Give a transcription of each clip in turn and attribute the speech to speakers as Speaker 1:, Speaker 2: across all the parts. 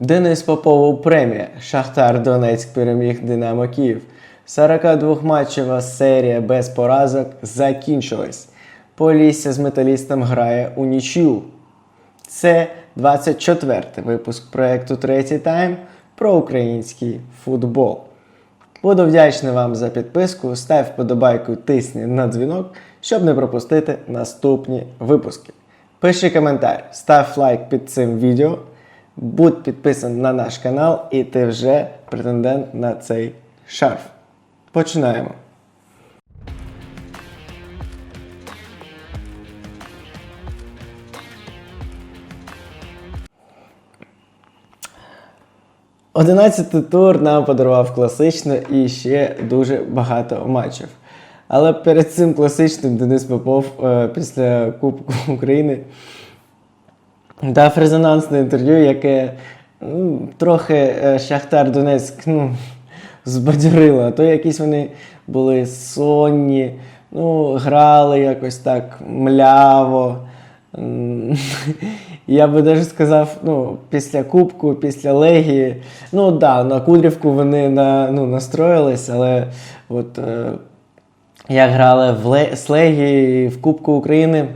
Speaker 1: Денис Попов у премія. Шахтар Донецьк переміг Динамо Київ. 42-матчева серія без поразок закінчилась. Полісся з металістом грає у нічю. Це 24-й випуск проєкту Третій тайм про український футбол. Буду вдячний вам за підписку. Став вподобайку, тисни на дзвінок, щоб не пропустити наступні випуски. Пиши коментар, став лайк під цим відео, будь підписаний на наш канал, і ти вже претендент на цей шарф. Починаємо. Одинадцятий тур нам подарував класично і ще дуже багато матчів. Але перед цим класичним Денис Попов е, після Кубку України дав резонансне інтерв'ю, яке ну, трохи е, Шахтар Донецьк ну, збадьорило. А то якісь вони були сонні, ну, грали якось так мляво. Я би навіть сказав, ну, після Кубку, після Легії. Ну так, да, на Кудрівку вони на, ну, настроїлись, але от е, як грали в з Легії в Кубку України,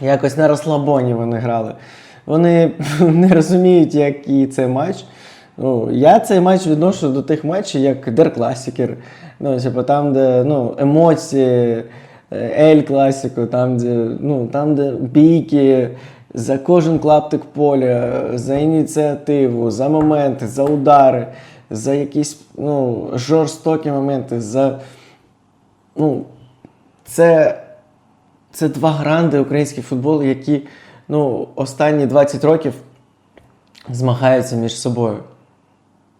Speaker 1: якось на розслабоні вони грали. Вони не розуміють, який це матч. Ну, я цей матч відношу до тих матчів, як Дер Класікер. Ну, типу, там, де ну, емоції, Ель Класіко, там, де, ну, там, де бійки за кожен клаптик поля, за ініціативу, за моменти, за удари, за якісь ну, жорстокі моменти, за. Ну, це, це два гранди український футбол, які ну, останні 20 років змагаються між собою.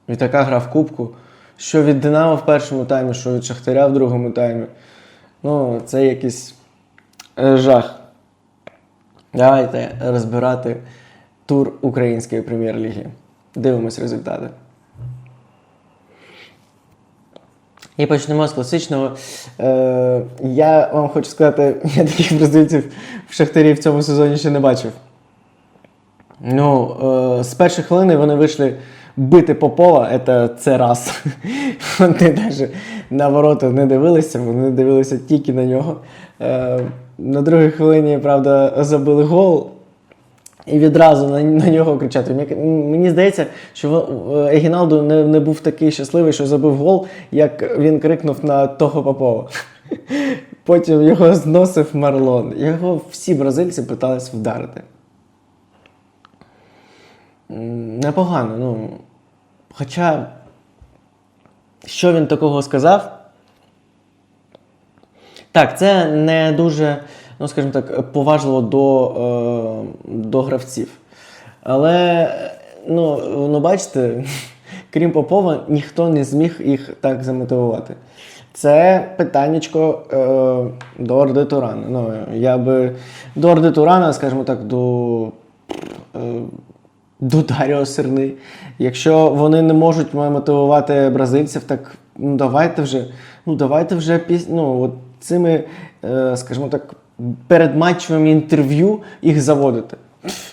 Speaker 1: І така гра в кубку. Що від Динамо в першому таймі, що від Шахтаря в другому таймі. Ну, це якийсь е, жах. Давайте розбирати тур української прем'єр-ліги. Дивимось результати. І почнемо з класичного. Е, я вам хочу сказати, я таких бразильців в Шахтарі в цьому сезоні ще не бачив. Ну, е, з першої хвилини вони вийшли бити Попова, це, це раз. Вони навіть на ворота не дивилися, вони дивилися тільки на нього. Е, на другій хвилині, правда, забили гол. І відразу на, на нього кричати. Мені, здається, що Егіналду не, не був такий щасливий, що забив гол, як він крикнув на того Попова. Потім його зносив Марлон. Його всі бразильці питались вдарити. Непогано, ну. Хоча, що він такого сказав? Так, це не дуже, ну скажімо так, поважливо до, е, до гравців. Але, ну, ну, бачите, крім Попова, ніхто не зміг їх так замотивувати. Це питаннячко е, до Орди Турана. Ну, я би до Орди Турана, скажімо так, до. Е, до Даріо Серни. Якщо вони не можуть мотивувати бразильців, так ну давайте вже, ну давайте вже піс... ну, от цими, е, скажімо так, передматчевими інтерв'ю їх заводити.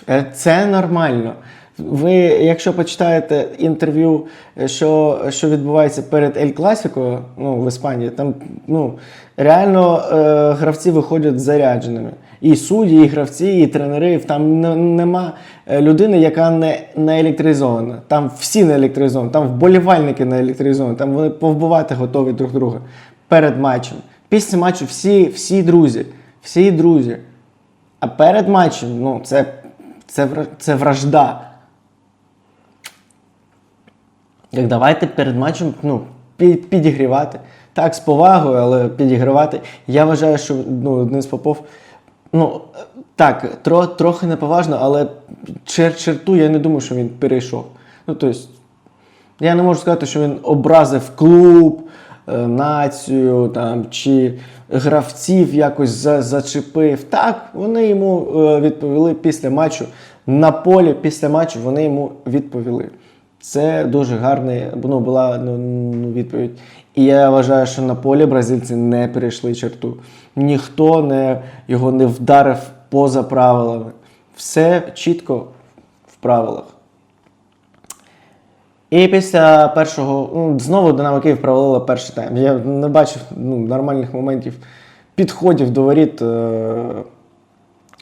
Speaker 1: Е, Це нормально. Ви, якщо почитаєте інтерв'ю, е, що, що відбувається перед Ель Класіко ну, в Іспанії, там ну, реально е, гравці виходять зарядженими. І судді, і гравці, і тренери. Там не- нема е, людини, яка не, електризована. Там всі не електризовані, там вболівальники не електризовані, там вони повбивати готові друг друга перед матчем. Після матчу всі, всі друзі, всі друзі. А перед матчем, ну, це, це, це вражда. Як давайте перед матчем ну, пі- підігрівати. Так, з повагою, але підігравати. Я вважаю, що ну, Денис Попов. Ну, так, тро, трохи неповажно, але чер, черту я не думаю, що він перейшов. Ну, тобто, я не можу сказати, що він образив клуб, е, націю там, чи гравців якось за, зачепив. Так, вони йому е, відповіли після матчу. На полі після матчу вони йому відповіли. Це дуже гарна ну, була ну, ну, відповідь. І я вважаю, що на полі бразильці не перейшли черту. Ніхто не, його не вдарив поза правилами. Все чітко в правилах. І після першого, ну, знову Динамо Київ провалила перший тайм. Я не бачив ну, нормальних моментів підходів до воріт е,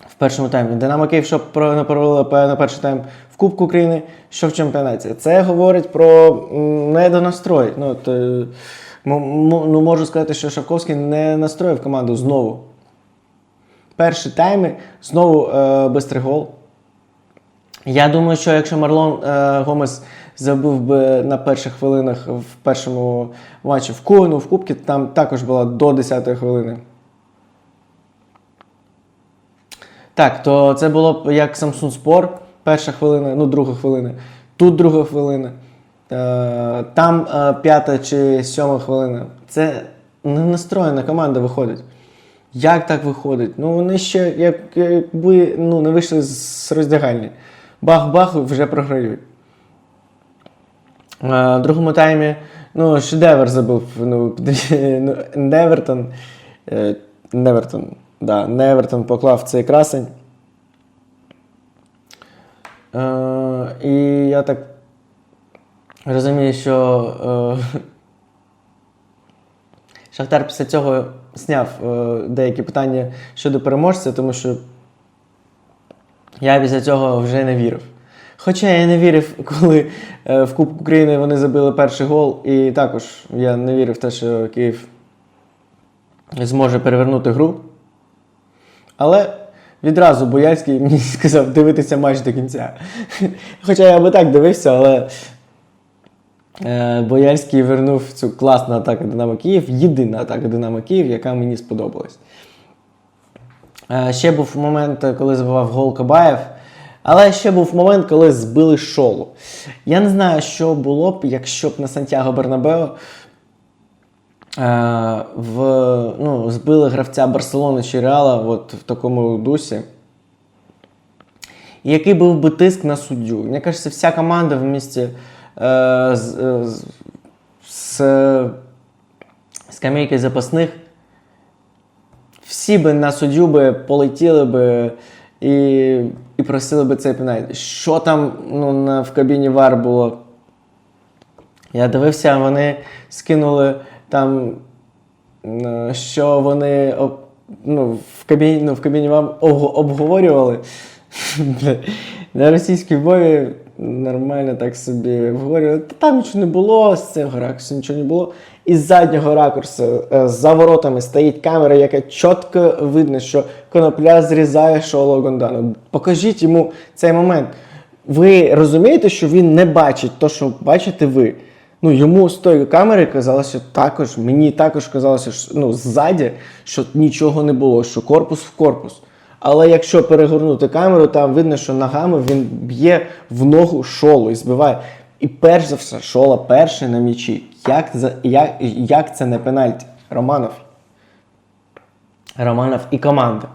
Speaker 1: в першому таймі. Динамо Київ, що не провалила на перший тайм в Кубку України, що в чемпіонаті. Це говорить про недонастрой. Ну, от, е, ну, можу сказати, що Шавковський не настроїв команду знову. Перші тайми знову е, бистрий гол. Я думаю, що якщо Марлон е, Гомес забив би на перших хвилинах в першому матчі в Ковену, в Кубці, там також була до 10-ї хвилини. Так, то це було б як Samsung Sport, перша хвилина, ну, друга хвилина. Тут друга хвилина. Е, там е, п'ята чи сьома хвилина. Це не настроєна команда виходить. Як так виходить? Ну вони ще якби ну, не вийшли з роздягальні. Бах-бах, вже програють. Е, В другому таймі ну, шедевр забив. Ну, ну, Невертон. е, Невертон. Да, Невертон поклав цей красень. Е, і я так розумію, що Шахтар після цього зняв деякі питання щодо переможця, тому що я після цього вже не вірив. Хоча я не вірив, коли е, в Кубку України вони забили перший гол, і також я не вірив в те, що Київ зможе перевернути гру. Але відразу Бояльський мені сказав дивитися матч до кінця. Хоча я би так дивився, але е, Бояльський вернув цю класну атаку Динамо Київ, єдина атака Динамо Київ, яка мені сподобалась. Е, Ще був момент, коли забивав гол Кабаєв. Але ще був момент, коли збили шолу. Я не знаю, що було б, якщо б на Сантьяго Бернабео е, в, ну, збили гравця Барселони чи Реала от в такому дусі. Який був би тиск на суддю. Мені кажеться, вся команда в місті е, з, е, з, з скамейки запасних всі би на суддю би полетіли би і, і просили би цей пенальті. Що там ну, на, в кабіні ВАР було? Я дивився, вони скинули там, що вони ну, в кабіні, ну, в кабіні вам обговорювали. На російській мові нормально так собі обговорювали. Та там нічого не було, з цього ракурсу нічого не було. Із заднього ракурсу е, за воротами стоїть камера, яка чітко видно, що конопля зрізає шоло Гондану. Покажіть йому цей момент. Ви розумієте, що він не бачить те, що бачите ви. Ну, йому з тої камери казалося також, мені також казалося, що ну, ззаді, що нічого не було, що корпус в корпус. Але якщо перегорнути камеру, там видно, що ногами він б'є в ногу шолу і збиває. І перш за все, шола перший на м'ячі. Як, як, як це не пенальті? Романов. Романов і команда.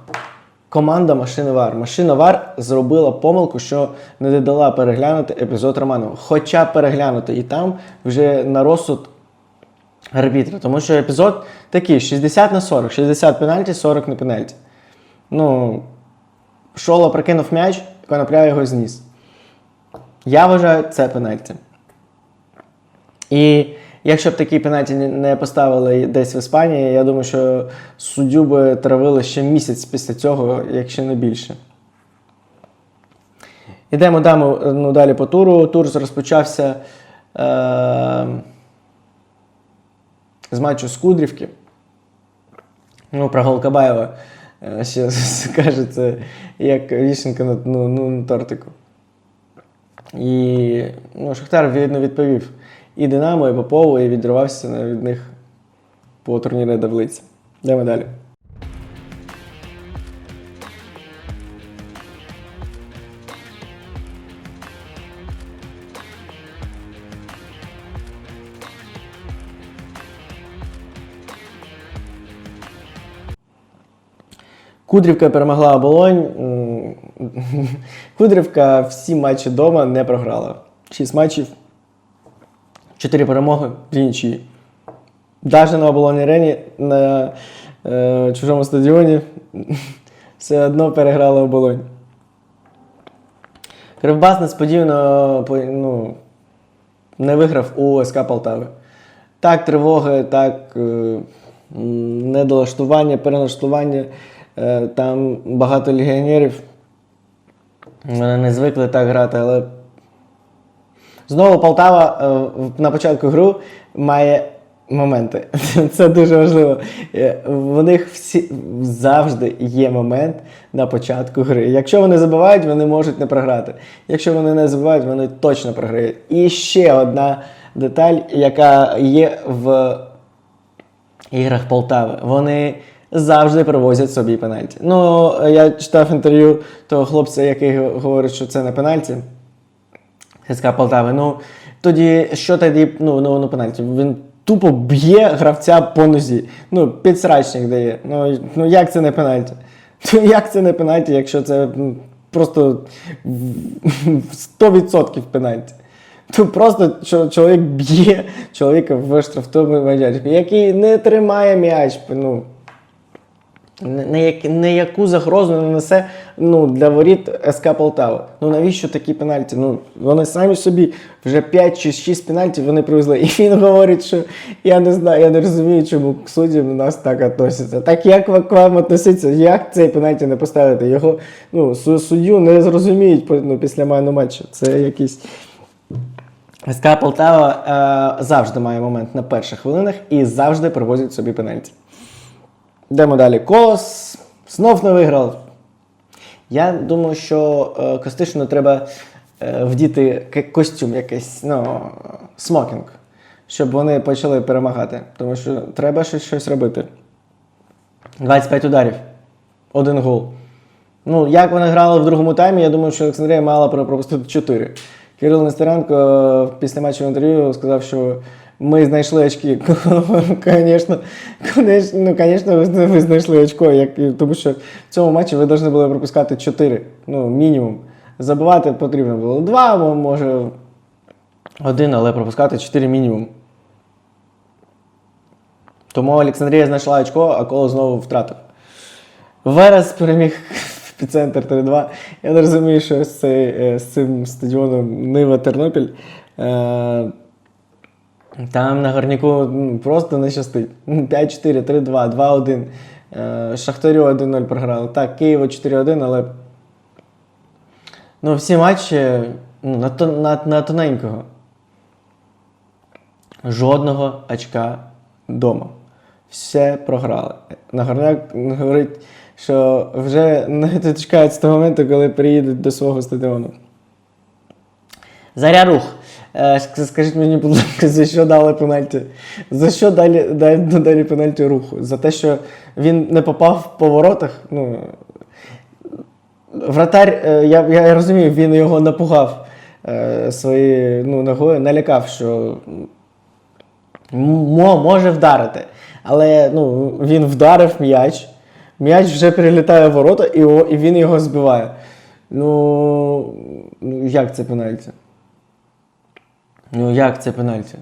Speaker 1: Команда Машина Вар. Машина Вар зробила помилку, що не додала переглянути епізод Романова. Хоча переглянути і там вже на розсуд арбітра. Тому що епізод такий: 60 на 40, 60 пенальті, 40 не пенальті. Ну, Шола прикинув м'яч, конопля його зніс. Я вважаю, це пенальті. І якщо б такі пенальті не- поставили десь в Іспанії, я думаю, що суддю би травили ще місяць після цього, якщо не більше. Ідемо дамо, ну, далі по туру. Тур розпочався е- з матчу з Кудрівки. Ну, про гол Кабаєва е, ще скаже це як вішенка на, ну, ну, тортику. І ну, Шахтар відповідно відповів і Динамо, і Попову, і відривався від них по турнірній таблиці. Йдемо далі. Кудрівка перемогла Оболонь. Кудрівка всі матчі вдома не програла. Шість матчів, чотири перемоги, дві нічиї. Навіть на оболоні арені на е, чужому стадіоні все одно переграла оболонь. Кривбас несподівано ну, не виграв у СК Полтави. Так, тривоги, так, е, недолаштування, переналаштування. Е, Там багато легіонерів. Вони не звикли так грати, але знову Полтава е, на початку гру має моменти. Це дуже важливо. Е, В них всі завжди є момент на початку гри. Якщо вони забивають, вони можуть не програти. Якщо вони не забивають, вони точно програють. І ще одна деталь, яка є в іграх Полтави. Вони завжди привозять собі пенальті. Ну, я читав інтерв'ю того хлопця, який говорить, що це не пенальті. СК Полтави. Ну, тоді що тоді, ну, ну, ну пенальті? Він тупо б'є гравця по нозі. Ну, підсрачник дає. Ну, ну як це не пенальті? Ну, як це не пенальті, якщо це просто 100% пенальті? То просто чоловік б'є чоловіка в штрафному майданчику, який не тримає м'яч. Ну, не, не, як- не яку загрозу не несе ну, для воріт СК Полтава. Ну навіщо такі пенальті? Ну, вони самі собі вже 5 чи 6 пенальті вони привезли. І він говорить, що я не знаю, я не розумію, чому к суддям нас так относяться. Так як к вам относиться? Як цей пенальті не поставити? Його ну, суддю не зрозуміють ну, після майну матчу. Це якийсь. СК Полтава е, завжди має момент на перших хвилинах і завжди привозять собі пенальті. Йдемо далі. Колос знов не виграв. Я думаю, що е, Костишину треба е, вдіти костюм якийсь, ну, смокінг, щоб вони почали перемагати. Тому що треба щось, щось робити. 25 ударів, один гол. Ну, як вони грали в другому таймі, я думаю, що Олександрія мала пропустити 4. Кирил Нестеренко е, після матчу інтерв'ю сказав, що ми знайшли очки. Звісно, ну, звісно, ви знайшли очко, як, тому що в цьому матчі ви повинні були пропускати 4, ну, мінімум. Забивати потрібно було 2, може один, але пропускати 4 мінімум. Тому Олександрія знайшла очко, а коло знову втратив. Верес переміг епіцентр 3-2. Я не розумію, що з, е, цим стадіоном Нива Тернопіль. Там на горняку просто не щастить. Ну, 5-4, 3-2, 2-1. Е, Шахтарю 1-0 програли. Так, Києву 4-1, але. Ну, всі матчі ну, на, на, на тоненького. Жодного очка вдома. Все програли. Нагорняк говорить, що вже не дочекають того моменту, коли приїдуть до свого стадіону. Заря рух. Е, ск- Скажіть мені, будь ласка, за що дали пенальті? За що далі, далі, пенальті руху? За те, що він не попав по воротах? Ну, вратар, е, я, я розумію, він його напугав е, своєю ну, ногою, налякав, що може вдарити. Але ну, він вдарив м'яч, м'яч вже прилітає в ворота, і він його збиває. Ну, ну, як це пенальті? Ну, як це пенальті?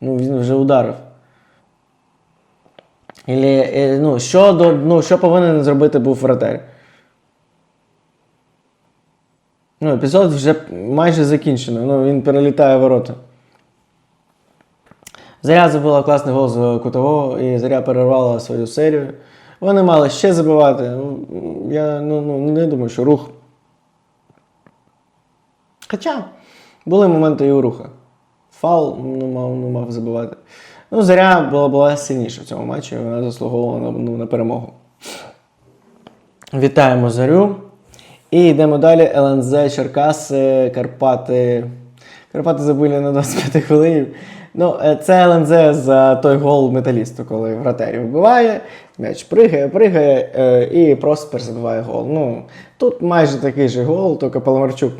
Speaker 1: Ну, він вже ударив. Ілі, е, ну, що, до, ну, що повинен зробити був вратар? Ну, епізод вже майже закінчено. Ну, він перелітає ворота. Заря забила класний гол з кутового, і Заря перервала свою серію. Вони мали ще забивати. Ну, Я ну, ну, не думаю, що рух. Хоча були моменти і у руха. Фал ну, мав, ну, мав забивати. Ну, Заря була, була сильніша в цьому матчі, вона заслуговувала на, ну, на перемогу. Вітаємо Зарю. І йдемо далі. ЛНЗ, Черкаси, Карпати. Карпати забили на 25 хвилині. Ну, е, це ЛНЗ за той гол металісту, коли вратарі вбиває, м'яч пригає, пригає е, і Проспер забиває гол. Ну, тут майже такий же гол, тільки Паламарчук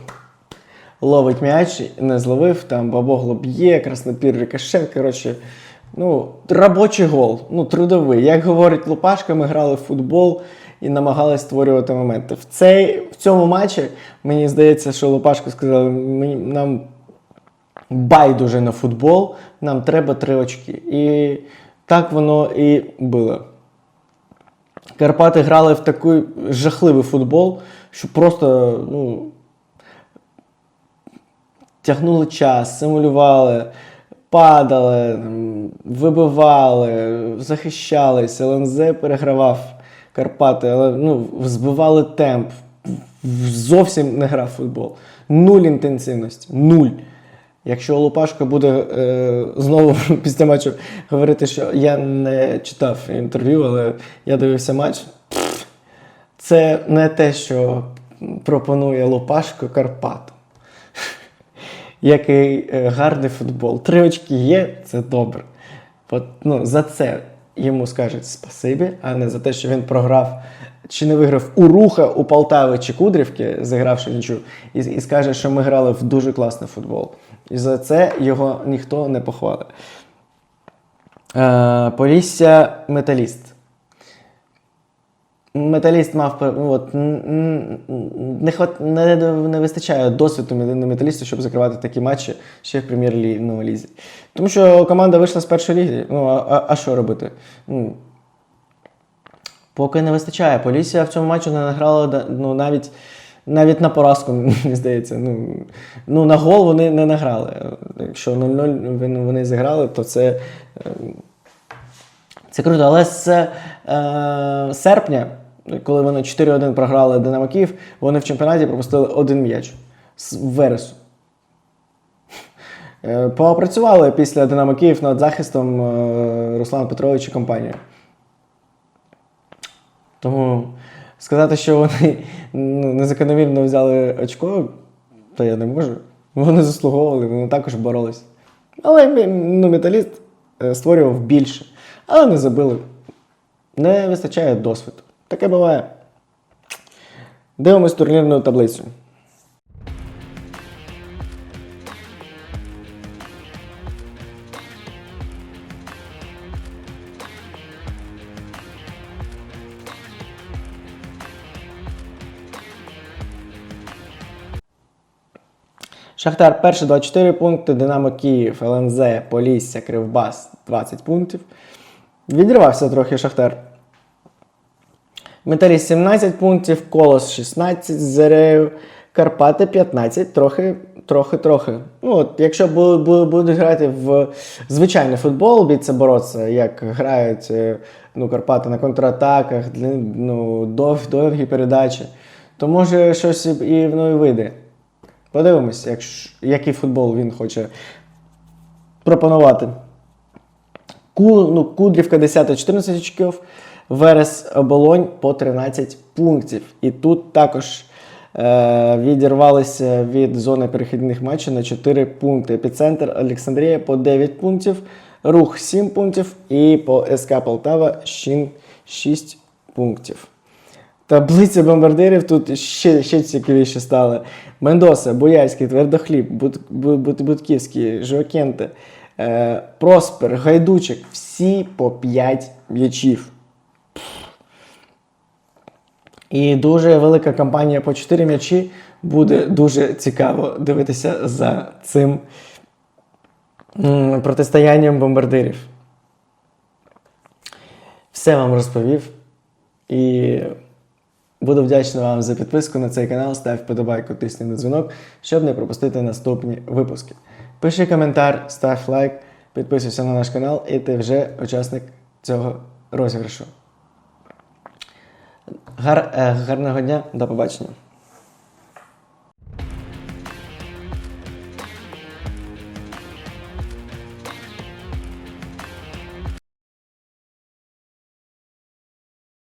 Speaker 1: ловить м'яч, не зловив, там Бабогло б'є, Краснопір рикошет. Коротше, ну, робочий гол, ну, трудовий. Як говорить Лупашка, ми грали в футбол і намагалися створювати моменти. В, цей, в цьому матчі мені здається, що Лупашко сказав, мені, нам байдуже на футбол, нам треба три очки. І так воно і було. Карпати грали в такий жахливий футбол, що просто, ну. Тягнули час, симулювали, падали, вибивали, захищались. ЛНЗ перегравав Карпати, але ну, збивали темп. Зовсім не грав футбол. Нуль інтенсивності. Нуль. Якщо Лупашко буде е, знову після матчу говорити, що я не читав інтерв'ю, але я дивився матч. Це не те, що пропонує Лупашко Карпату. Який е, гарний футбол. Три очки є, це добре. От, ну, за це йому скажуть спасибі, а не за те, що він програв чи не виграв у Руха, у Полтави чи Кудрівки, зігравши нічу, і, і скаже, що ми грали в дуже класний футбол. І за це його ніхто не похвалить. Е, Полісся металіст. Металіст мав ну, от, не, хват- не, не вистачає досвіду мет- металісту, щоб закривати такі матчі ще в прем'єр-лізі. Тому що команда вийшла з першої ліги. Ну, а, а, що робити? Ну, поки не вистачає. Полісся в цьому матчі не награла ну, навіть, навіть на поразку, мені здається. Ну, ну, на гол вони не награли. Якщо 0-0 вони- вони зіграли, то це. е, це круто, але з е, серпня, коли вони 4-1 програли Динамо Київ, вони в чемпіонаті пропустили один м'яч з вересу. Е, Попрацювали після Динамо Київ над захистом е, Руслана Петровича і компанії. Тому сказати, що вони ну, незакономірно взяли очко, то я не можу. Вони заслуговували, вони також боролись. Але ну, металіст е, створював більше, але не забили. Не вистачає досвіду. Таке буває. Дивимось турнірну таблицю. Шахтар перший 24 пункти, Динамо Київ, ЛНЗ, Полісся, Кривбас 20 пунктів. Відірвався трохи Шахтар. Металіст 17 пунктів, Колос 16 з Зарею, Карпати 15, трохи, трохи, трохи. Ну, от, якщо бу- бу- будуть грати в звичайний футбол, бійця боротися, як грають е, ну, Карпати на контратаках, ну, дов, довгі передачі, то може щось і, ну, і вийде. Подивимось, якщо, який футбол він хоче пропонувати. Ку, ну, Кудрівка 10 14 очків, Верес Оболонь по 13 пунктів. І тут також е, відірвалися від зони перехідних матчів на 4 пункти. Епіцентр Олександрія по 9 пунктів, Рух 7 пунктів і по СК Полтава 6 пунктів. Таблиця бомбардирів тут ще, ще цікавіше стали. Мендоса, Боярський, Твердохліб, Буд, Буд, Будківський, е, Проспер, Гайдучик. Всі по 5 м'ячів. І дуже велика кампанія по 4 м'ячі. Буде дуже цікаво дивитися за цим протистоянням бомбардирів. Все вам розповів. І буду вдячний вам за підписку на цей канал. Став вподобайку, тисни на дзвінок, щоб не пропустити наступні випуски. Пиши коментар, став лайк, підписуйся на наш канал, і ти вже учасник цього розіграшу. Гар, е, гарного дня, до побачення.